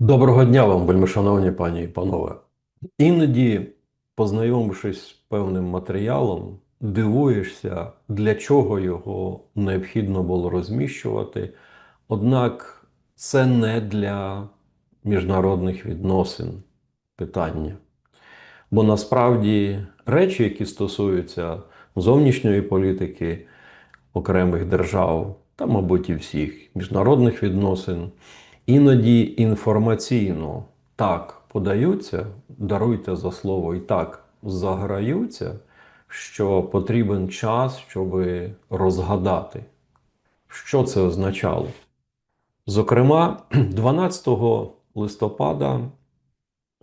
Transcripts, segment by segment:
Доброго дня вам, вельмишановні пані і панове. Іноді, познайомившись з певним матеріалом, дивуєшся, для чого його необхідно було розміщувати. Однак це не для міжнародних відносин питання. Бо насправді речі, які стосуються зовнішньої політики окремих держав, та, мабуть, і всіх міжнародних відносин, іноді інформаційно так подаються, даруйте за слово, і так заграються, що потрібен час, щоб розгадати, що це означало. Зокрема, 12 листопада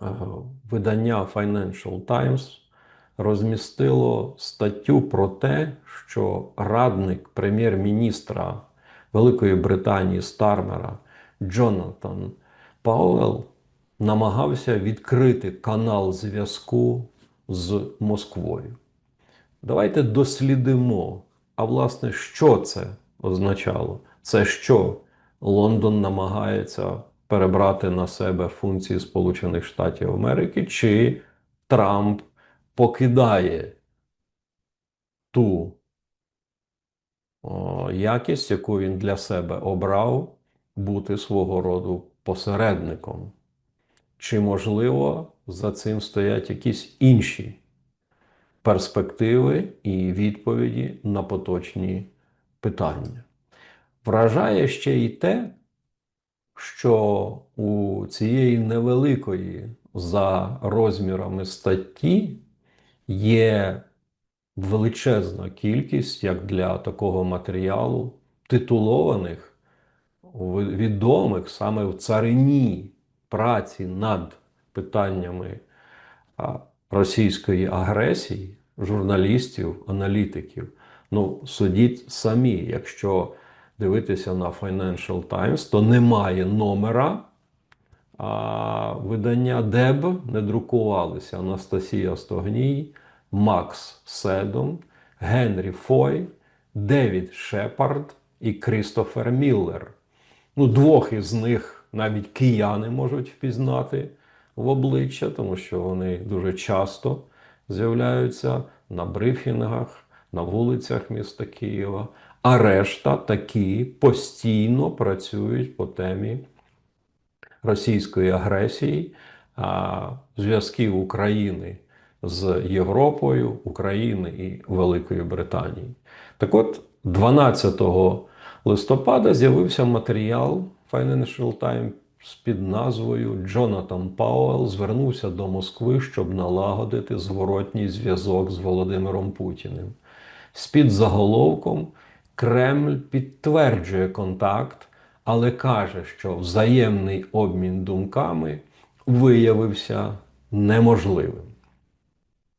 е, видання Financial Times розмістило статтю про те, що радник прем'єр-міністра Великої Британії Стармера Джонатан Пауелл намагався відкрити канал зв'язку з Москвою. Давайте дослідимо. А власне, що це означало? Це що Лондон намагається перебрати на себе функції Сполучених Штатів Америки, чи Трамп покидає ту о, якість, яку він для себе обрав, бути свого роду посередником? Чи, можливо, за цим стоять якісь інші перспективи і відповіді на поточні питання? Вражає ще й те, що у цієї невеликої за розмірами статті є величезна кількість, як для такого матеріалу, титулованих, відомих саме в царині праці над питаннями російської агресії, журналістів, аналітиків. Ну, судіть самі, якщо дивитися на Financial Times, то немає номера а, видання ДЕБ, не друкувалися Анастасія Стогній, Макс Седом, Генрі Фой, Девід Шепард і Крістофер Міллер. Ну, двох із них навіть кияни можуть впізнати в обличчя, тому що вони дуже часто з'являються на брифінгах, на вулицях міста Києва. А решта такі постійно працюють по темі російської агресії, зв'язків України з Європою, України і Великою Британією. Так от, 12 листопада з'явився матеріал Financial Times під назвою Джонатан Пауелл звернувся до Москви, щоб налагодити зворотній зв'язок з Володимиром Путіним. З-під заголовком Кремль підтверджує контакт, але каже, що взаємний обмін думками виявився неможливим.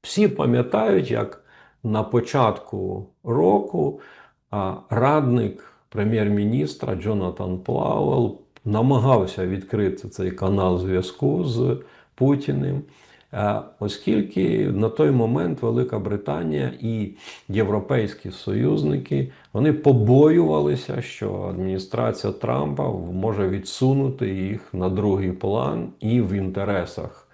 Всі пам'ятають, як на початку року радник прем'єр-міністра Джонатан Плауел намагався відкрити цей канал зв'язку з Путіним. Оскільки на той момент Велика Британія і європейські союзники вони побоювалися, що адміністрація Трампа може відсунути їх на другий план і в інтересах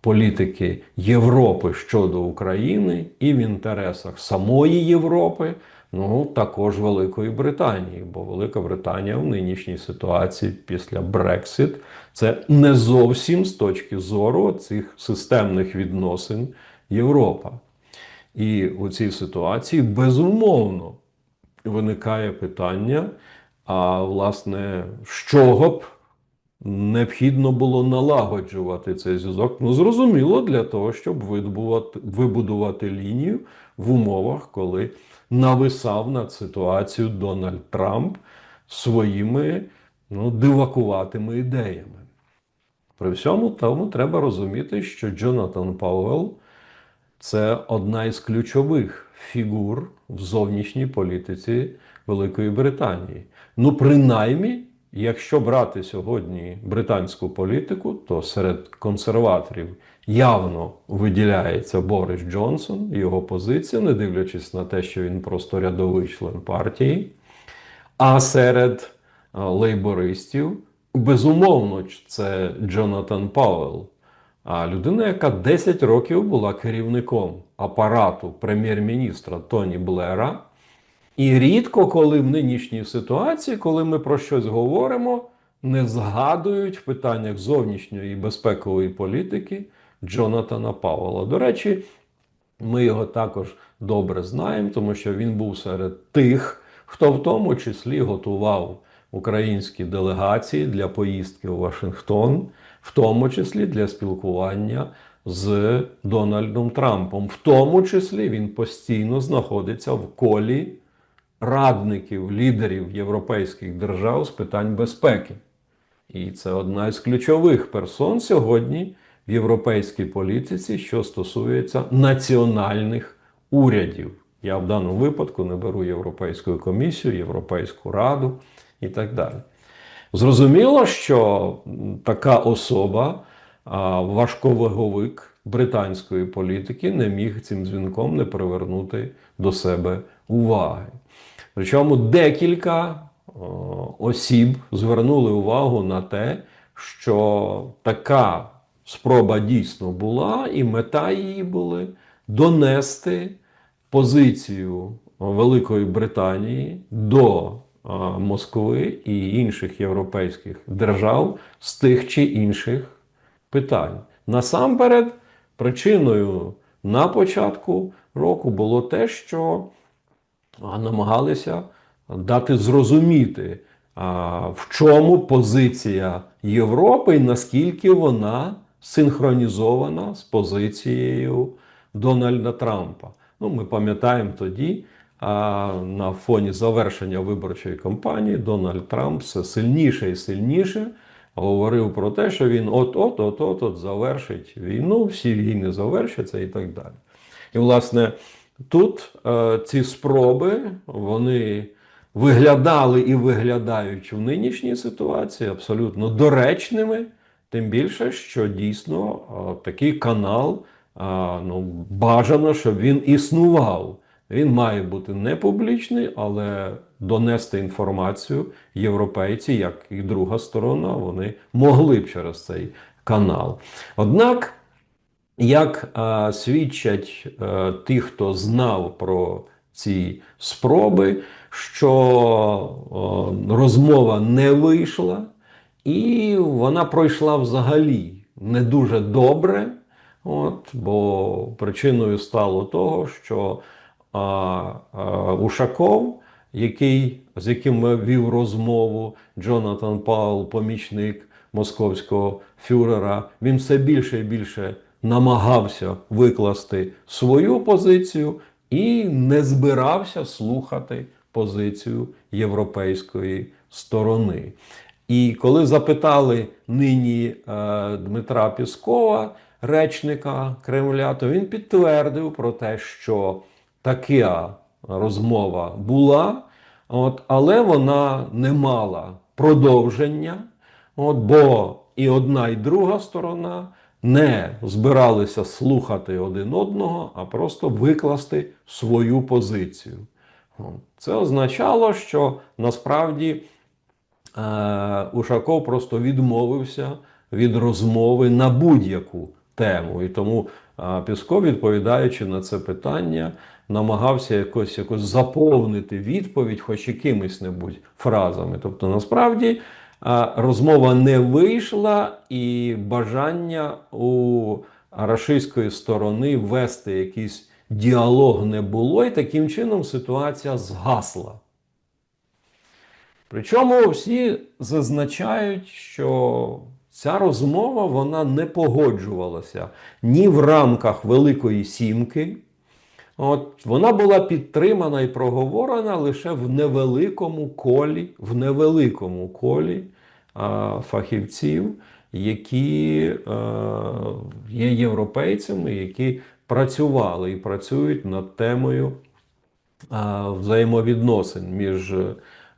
політики Європи щодо України, і в інтересах самої Європи ну також Великої Британії, бо Велика Британія в нинішній ситуації після Брексит це не зовсім з точки зору цих системних відносин Європа. І у цій ситуації безумовно виникає питання: а власне, з чого б необхідно було налагоджувати цей зв'язок? Ну, зрозуміло, для того, щоб вибудувати, лінію в умовах, коли нависав над ситуацією Дональд Трамп своїми ну, дивакуватими ідеями. При всьому тому треба розуміти, що Джонатан Пауелл це одна із ключових фігур в зовнішній політиці Великої Британії. Ну, принаймні, якщо брати сьогодні британську політику, то серед консерваторів явно виділяється Борис Джонсон, його позиція, не дивлячись на те, що він просто рядовий член партії. А серед лейбористів безумовно, це Джонатан Пауелл, а людина, яка 10 років була керівником апарату прем'єр-міністра Тоні Блера. І рідко, коли в нинішній ситуації, коли ми про щось говоримо, не згадують в питаннях зовнішньої і безпекової політики Джонатана Пауела. До речі, ми його також добре знаємо, тому що він був серед тих, хто в тому числі готував українські делегації для поїздки у Вашингтон, в тому числі для спілкування з Дональдом Трампом. В тому числі він постійно знаходиться в колі радників, лідерів європейських держав з питань безпеки. І це одна із ключових персон сьогодні в європейській політиці, що стосується національних урядів. Я в даному випадку не беру Європейську комісію, Європейську раду і так далі. Зрозуміло, що така особа, важковаговик британської політики, не міг цим дзвінком не привернути до себе уваги. Причому декілька осіб звернули увагу на те, що така спроба дійсно була, і мета її були донести позицію Великої Британії до Москви і інших європейських держав з тих чи інших питань. Насамперед, причиною на початку року було те, що намагалися дати зрозуміти, в чому позиція Європи і наскільки вона синхронізована з позицією Дональда Трампа. Ну, Ми пам'ятаємо тоді, на фоні завершення виборчої кампанії Дональд Трамп все сильніше і сильніше говорив про те, що він от-от, от-от от завершить війну, всі війни завершаться і так далі. І, власне, тут е, ці спроби, вони виглядали і виглядають в нинішній ситуації абсолютно доречними, тим більше, що дійсно такий канал ну, бажано, щоб він існував. Він має бути не публічний, але донести інформацію європейці, як і друга сторона, вони могли б через цей канал. Однак, як а, свідчать а, ті, хто знав про ці спроби, що о, розмова не вийшла, і вона пройшла взагалі не дуже добре. От, Бо причиною стало того, що а, а, Ушаков, який, з яким вів розмову Джонатан Паул, помічник московського фюрера, він все більше і більше намагався викласти свою позицію і не збирався слухати позицію європейської сторони. І коли запитали нині е, Дмитра Піскова, речника Кремля, то він підтвердив про те, що така розмова була, от, але вона не мала продовження, от, бо і одна, і друга сторона не збиралися слухати один одного, а просто викласти свою позицію. Це означало, що насправді е, Ушаков просто відмовився від розмови на будь-яку тему. І тому е, Пісков, відповідаючи на це питання, намагався якось якось заповнити відповідь, хоч якимись небудь фразами. Тобто, насправді розмова не вийшла, і бажання у рашистської сторони вести якісь діалог не було, і таким чином ситуація згасла. Причому всі зазначають, що ця розмова вона не погоджувалася ні в рамках Великої Сімки. От, Вона була підтримана і проговорена лише в невеликому колі, в невеликому колі а, фахівців, які а, є європейцями, які працювали і працюють над темою а, взаємовідносин між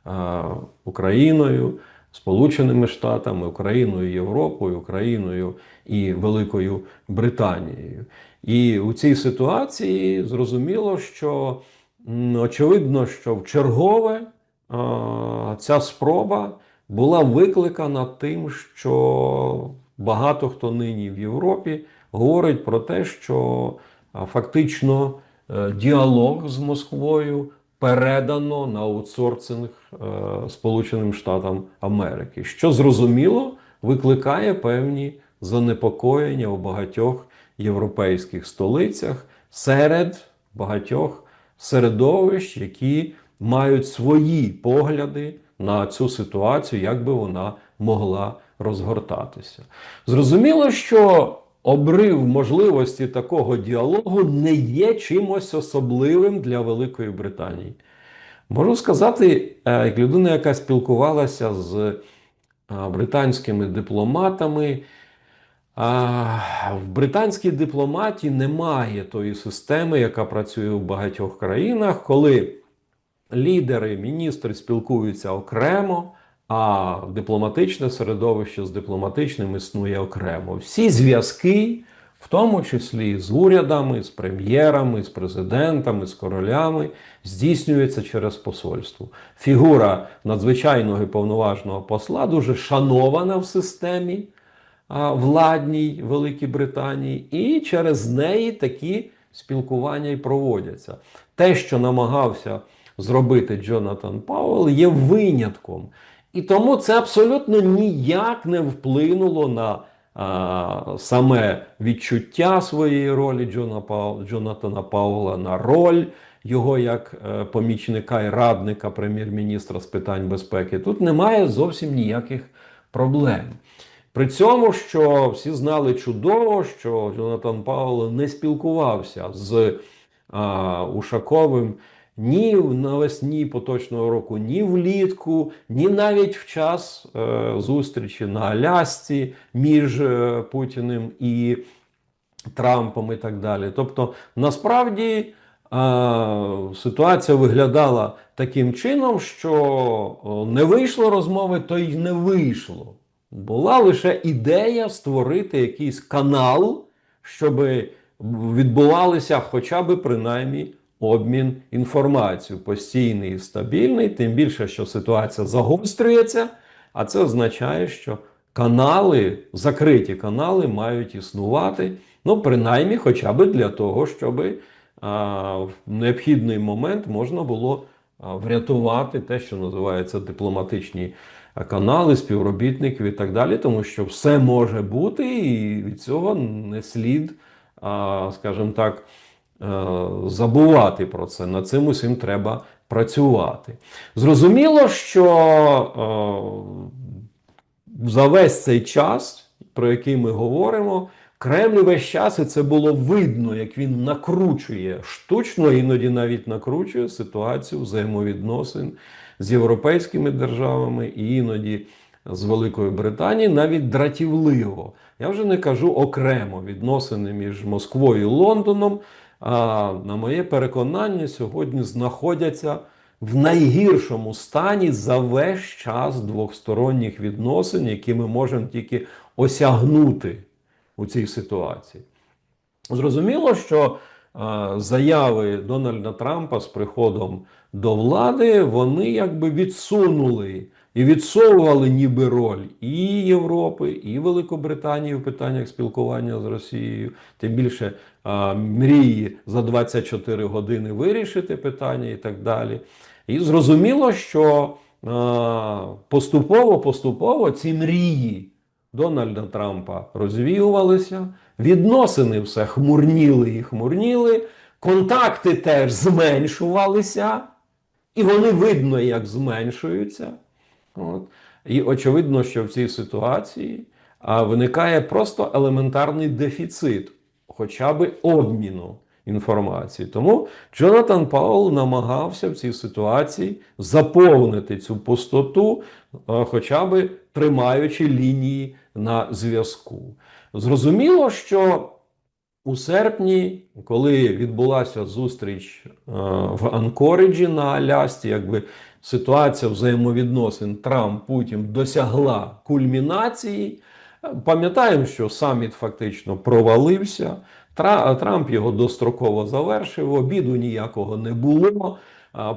а, Україною, Сполученими Штатами, Україною, Європою, Україною і Великою Британією. І у цій ситуації зрозуміло, що очевидно, що в чергове ця спроба була викликана тим, що багато хто нині в Європі говорить про те, що фактично е, діалог з Москвою передано на аутсорсинг е, Сполученим Штатам Америки, що зрозуміло викликає певні занепокоєння у багатьох європейських столицях серед багатьох середовищ, які мають свої погляди на цю ситуацію, як би вона могла розгортатися. Зрозуміло, що обрив можливості такого діалогу не є чимось особливим для Великої Британії. Можу сказати, е, як людина, яка спілкувалася з е, британськими дипломатами, а, в британській дипломатії немає тої системи, яка працює в багатьох країнах, коли лідери, міністри спілкуються окремо, а дипломатичне середовище з дипломатичним існує окремо. Всі зв'язки, в тому числі з урядами, з прем'єрами, з президентами, з королями, здійснюються через посольство. Фігура надзвичайного і повноважного посла дуже шанована в системі владній Великій Британії, і через неї такі спілкування і проводяться. Те, що намагався зробити Джонатан Пауелл, є винятком. І тому це абсолютно ніяк не вплинуло на а, саме відчуття своєї ролі Джона Пау, Джонатана Паула, на роль його як е, помічника і радника прем'єр-міністра з питань безпеки. Тут немає зовсім ніяких проблем. При цьому, що всі знали чудово, що Джонатан Пауло не спілкувався з а, Ушаковим ні навесні поточного року, ні влітку, ні навіть в час е, зустрічі на Алясці між е, Путіним і Трампом і так далі. Тобто, насправді ситуація виглядала таким чином, що не вийшло розмови, то й не вийшло. Була лише ідея створити якийсь канал, щоб відбувалися хоча б принаймні обмін інформацією. Постійний і стабільний, тим більше, що ситуація загострюється, а це означає, що канали, закриті канали мають існувати, ну, принаймні, хоча б для того, щоб в необхідний момент можна було врятувати те, що називається дипломатичні канали, співробітників і так далі, тому що все може бути, і від цього не слід, скажімо так, е, забувати про це. Над цим усім треба працювати. Зрозуміло, що е, за весь цей час, про який ми говоримо, Кремль весь час і це було видно, як він накручує штучно, іноді навіть накручує ситуацію взаємовідносин з європейськими державами і іноді з Великою Британією, навіть дратівливо. Я вже не кажу окремо відносини між Москвою і Лондоном. А на моє переконання, сьогодні знаходяться в найгіршому стані за весь час двосторонніх відносин, які ми можемо тільки осягнути у цій ситуації. Зрозуміло, що заяви Дональда Трампа з приходом до влади вони якби відсунули і відсовували ніби роль і Європи, і Великобританії в питаннях спілкування з Росією, тим більше мрії за 24 години вирішити питання і так далі. І зрозуміло, що поступово-поступово ці мрії. Дональда Трампа розвіювалися, відносини все хмурніли і хмурніли, контакти теж зменшувалися, і вони видно, як зменшуються. От. І очевидно, що в цій ситуації а, виникає просто елементарний дефіцит, хоча б обміну інформації. Тому Джонатан Паул намагався в цій ситуації заповнити цю пустоту, а, хоча б тримаючи лінії на зв'язку. Зрозуміло, що у серпні, коли відбулася зустріч е, в Анкориджі на Алясці, якби ситуація взаємовідносин Трамп-Путін досягла кульмінації. Пам'ятаємо, що саміт фактично провалився. Трамп його достроково завершив, обіду ніякого не було.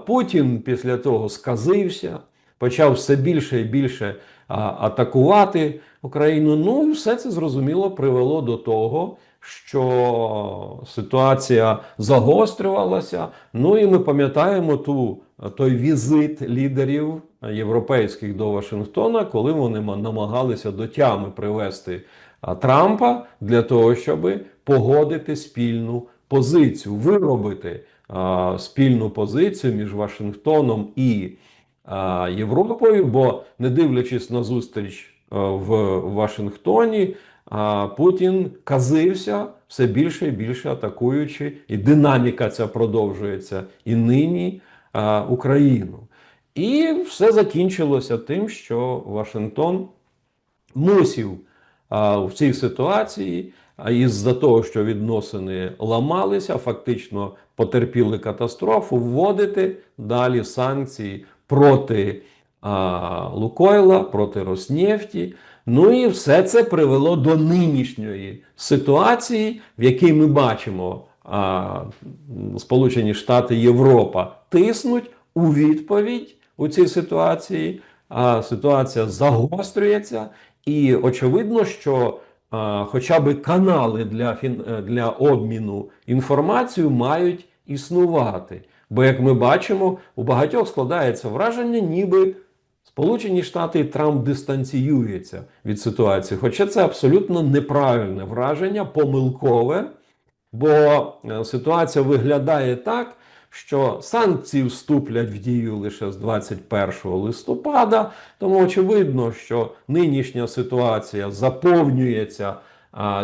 Путін після того сказився. почав все більше і більше атакувати Україну. Ну і все це зрозуміло привело до того, що ситуація загострювалася. Ну і ми пам'ятаємо ту той візит лідерів європейських до Вашингтона, коли вони ма- намагалися до тями привести Трампа для того, щоб погодити спільну позицію, виробити спільну позицію між Вашингтоном і Європою. Бо не дивлячись на зустріч в Вашингтоні, Путін казився все більше і більше атакуючи, і динаміка ця продовжується і нині Україну. І все закінчилося тим, що Вашингтон мусив а, в цій ситуації, із-за того, що відносини ламалися, фактично потерпіли катастрофу, вводити далі санкції проти а, Лукойла, проти Роснефті. Ну і все це привело до нинішньої ситуації, в якій ми бачимо, а, Сполучені Штати Європа тиснуть у відповідь у цій ситуації. А ситуація загострюється, і очевидно, що а, хоча б канали для, для обміну інформацією мають існувати. Бо, як ми бачимо, у багатьох складається враження, ніби Сполучені Штати і Трамп дистанціюється від ситуації. Хоча це абсолютно неправильне враження, помилкове, бо е, ситуація виглядає так, що санкції вступлять в дію лише з 21 листопада. Тому очевидно, що нинішня ситуація заповнюється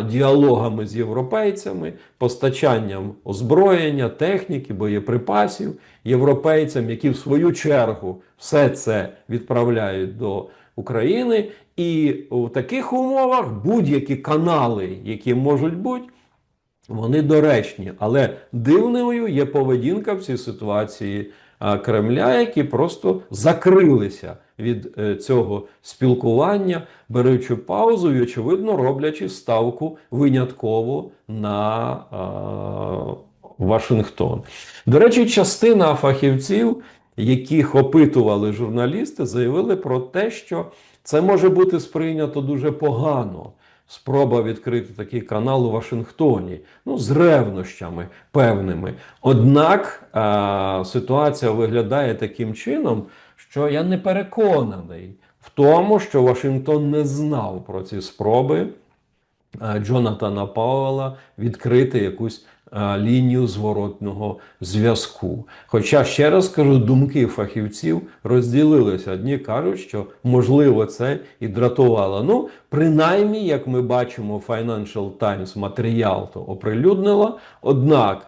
діалогами з європейцями, постачанням озброєння, техніки, боєприпасів європейцям, які в свою чергу все це відправляють до України. І в таких умовах будь-які канали, які можуть бути, вони доречні, але дивною є поведінка в цій ситуації Кремля, які просто закрилися від е, цього спілкування, беручи паузу і, очевидно, роблячи ставку винятково на а, Вашингтон. До речі, частина фахівців, яких опитували журналісти, заявили про те, що це може бути сприйнято дуже погано спроба відкрити такий канал у Вашингтоні, ну з ревнощами певними. Однак а, ситуація виглядає таким чином, що я не переконаний в тому, що Вашингтон не знав про ці спроби Джонатана Пауела відкрити якусь лінію зворотного зв'язку. Хоча ще раз кажу, думки фахівців розділилися. Одні кажуть, що можливо це і дратувало. Ну, принаймні, як ми бачимо, Financial Times матеріал то оприлюднила. Однак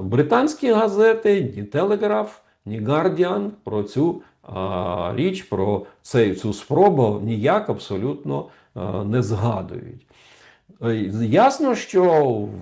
британські газети, ні Телеграф, ні Guardian про цю а, річ, про цей, цю спробу ніяк абсолютно а, не згадують. Е, Ясно, що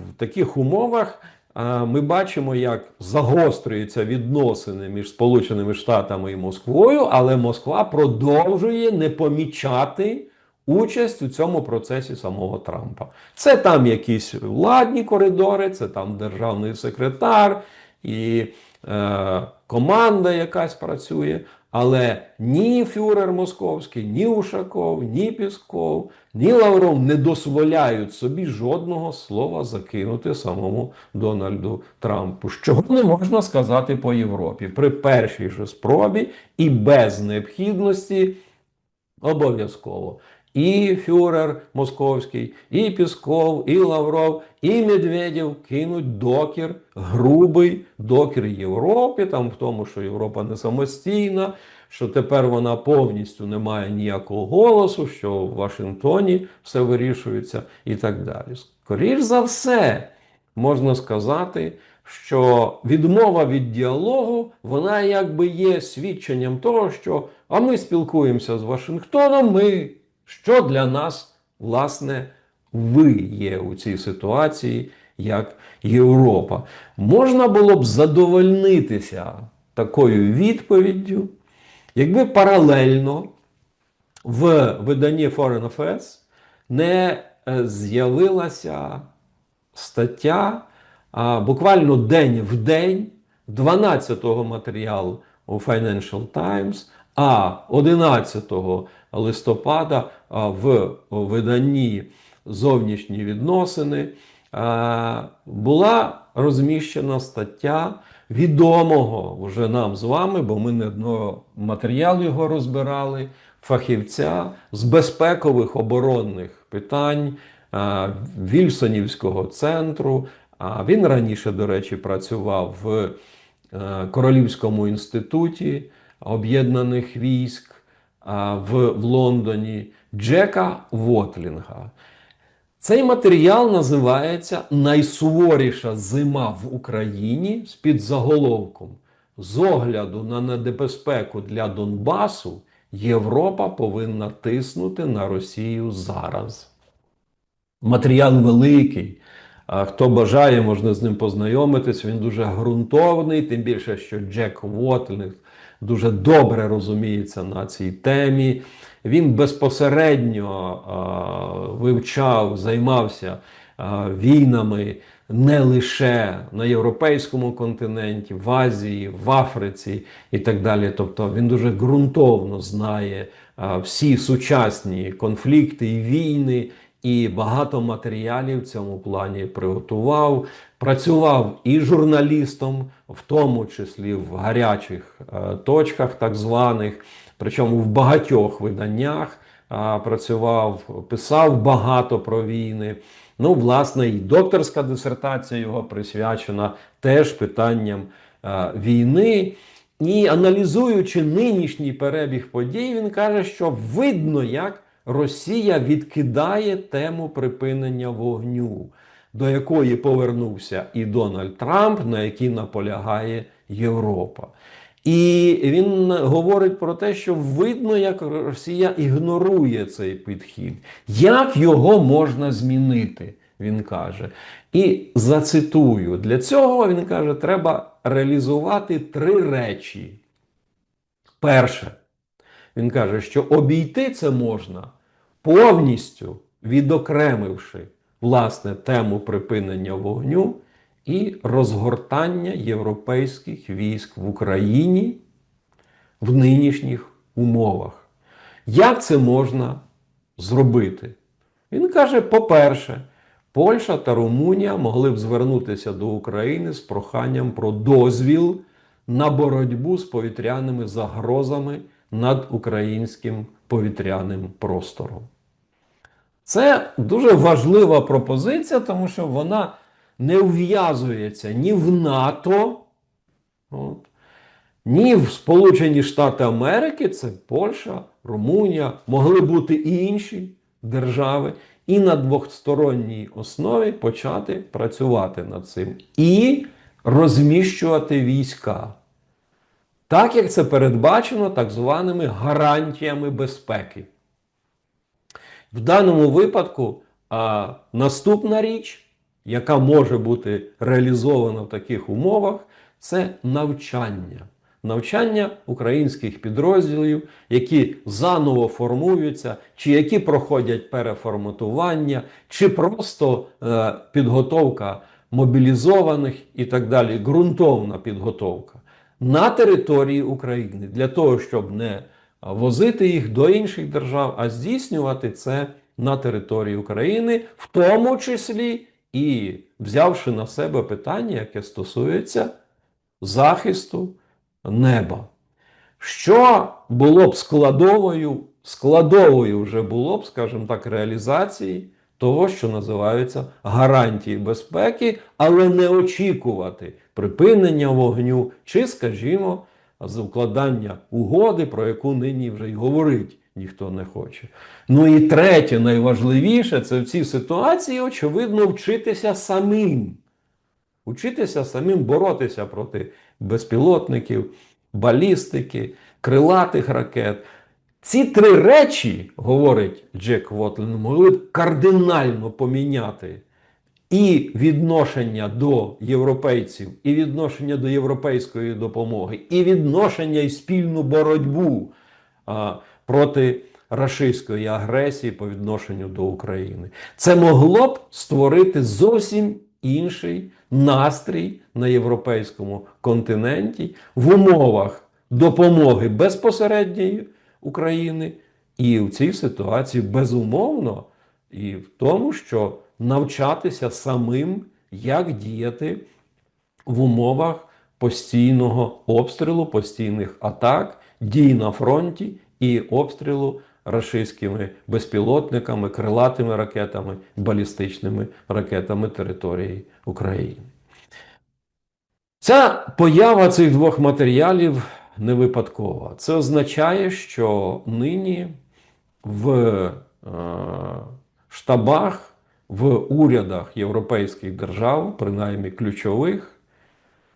в таких умовах е, ми бачимо, як загострюються відносини між Сполученими Штатами і Москвою, але Москва продовжує не помічати участь у цьому процесі самого Трампа. Це там якісь владні коридори, це там державний секретар і е, команда якась працює. Але ні фюрер московський, ні Ушаков, ні Пісков, ні Лавров не дозволяють собі жодного слова закинути самому Дональду Трампу. Що не можна сказати по Європі при першій же спробі і без необхідності обов'язково. І фюрер московський, і Пісков, і Лавров, і Медведєв кинуть докір, грубий докір Європі, там в тому, що Європа не самостійна, що тепер вона повністю не має ніякого голосу, що в Вашингтоні все вирішується і так далі. Скоріш за все, можна сказати, що відмова від діалогу, вона якби є свідченням того, що а ми спілкуємося з Вашингтоном, ми що для нас, власне, ви є у цій ситуації як Європа. Можна було б задовольнитися такою відповіддю, якби паралельно в виданні Foreign Affairs не е, з'явилася стаття а, буквально день в день, 12-го матеріал у Financial Times, А 11 листопада в виданні зовнішні відносини була розміщена стаття відомого вже нам з вами, бо ми не одного матеріал його розбирали, фахівця з безпекових оборонних питань Вільсонівського центру. А він раніше, до речі, працював в е, Королівському інституті Об'єднаних військ в Лондоні Джека Вотлінга. Цей матеріал називається Найсуворіша зима в Україні з під заголовком. З огляду на небезпеку для Донбасу Європа повинна тиснути на Росію зараз. Матеріал великий. Хто бажає, можна з ним познайомитись. Він дуже ґрунтовний, тим більше, що Джек Вотлінг дуже добре розуміється на цій темі. Він безпосередньо вивчав, займався війнами не лише на європейському континенті, в Азії, в Африці і так далі. Тобто він дуже ґрунтовно знає всі сучасні конфлікти і війни. І багато матеріалів в цьому плані приготував. Працював і журналістом, в тому числі в гарячих е, точках, так званих, причому в багатьох виданнях працював, писав багато про війни. Ну, власне, і докторська дисертація його присвячена теж питанням е, війни. І аналізуючи нинішній перебіг подій, він каже, що видно, як Росія відкидає тему припинення вогню, до якої повернувся і Дональд Трамп, на якій наполягає Європа. І він говорить про те, що видно, як Росія ігнорує цей підхід. Як його можна змінити? Він каже. І зацитую: для цього він каже, треба реалізувати три речі. Перше, він каже, що обійти це можна повністю відокремивши власне тему припинення вогню і розгортання європейських військ в Україні в нинішніх умовах. Як це можна зробити? Він каже: по-перше, Польща та Румунія могли б звернутися до України з проханням про дозвіл на боротьбу з повітряними загрозами над українським повітряним простором. Це дуже важлива пропозиція, тому що вона не вв'язується ні в НАТО, от, ні в Сполучені Штати Америки, це Польща, Румунія, могли бути і інші держави, і на двосторонній основі почати працювати над цим і розміщувати війська. Так як це передбачено так званими гарантіями безпеки. В даному випадку а, наступна річ, яка може бути реалізована в таких умовах, це навчання. Навчання українських підрозділів, які заново формуються, чи які проходять переформатування, чи просто е, підготовка мобілізованих і так далі, ґрунтовна підготовка на території України для того, щоб не возити їх до інших держав, а здійснювати це на території України, в тому числі і взявши на себе питання, яке стосується захисту неба. Що було б складовою, складовою вже було б, скажімо так, реалізації того, що називаються гарантії безпеки, але не очікувати припинення вогню, чи, скажімо, з укладання угоди, про яку нині вже й говорить ніхто не хоче. Ну і третє, найважливіше, це в цій ситуації, очевидно, вчитися самим. Учитися самим боротися проти безпілотників, балістики, крилатих ракет. Ці три речі, говорить Джек Вотлен, могли б кардинально поміняти і відношення до європейців, і відношення до європейської допомоги, і відношення і спільну боротьбу а, проти рашистської агресії по відношенню до України. Це могло б створити зовсім інший настрій на європейському континенті в умовах допомоги безпосередньої України, і в цій ситуації безумовно, і в тому, що навчатися самим, як діяти в умовах постійного обстрілу, постійних атак, дій на фронті і обстрілу рашистськими безпілотниками, крилатими ракетами, балістичними ракетами території України. Ця поява цих двох матеріалів не випадкова. Це означає, що нині в е, штабах, в урядах європейських держав, принаймні ключових,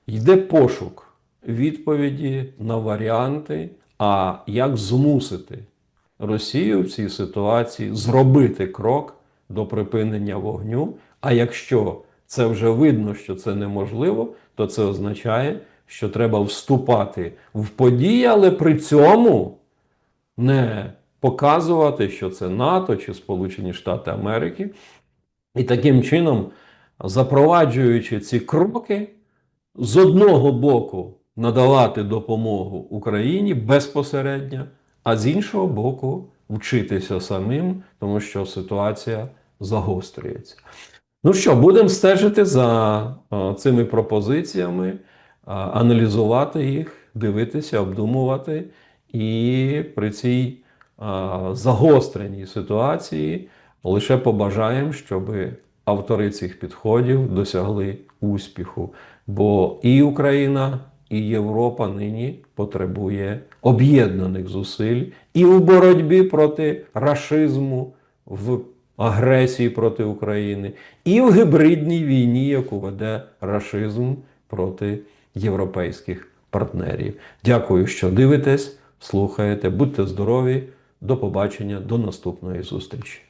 йде пошук відповіді на варіанти, а як змусити Росію в цій ситуації зробити крок до припинення вогню. А якщо це вже видно, що це неможливо, то це означає, що треба вступати в події, але при цьому не показувати, що це НАТО чи Сполучені Штати Америки. І таким чином, запроваджуючи ці кроки, з одного боку надавати допомогу Україні безпосередньо, а з іншого боку, вчитися самим, тому що ситуація загострюється. Ну що, будемо стежити за е, цими пропозиціями, е, аналізувати їх, дивитися, обдумувати. І при цій е, загостреній ситуації лише побажаємо, щоб автори цих підходів досягли успіху. Бо і Україна, і Європа нині потребує об'єднаних зусиль і в боротьбі проти рашизму, в агресії проти України, і в гибридній війні, яку веде рашизм проти європейських партнерів. Дякую, що дивитесь, слухаєте, будьте здорові, до побачення, до наступної зустрічі.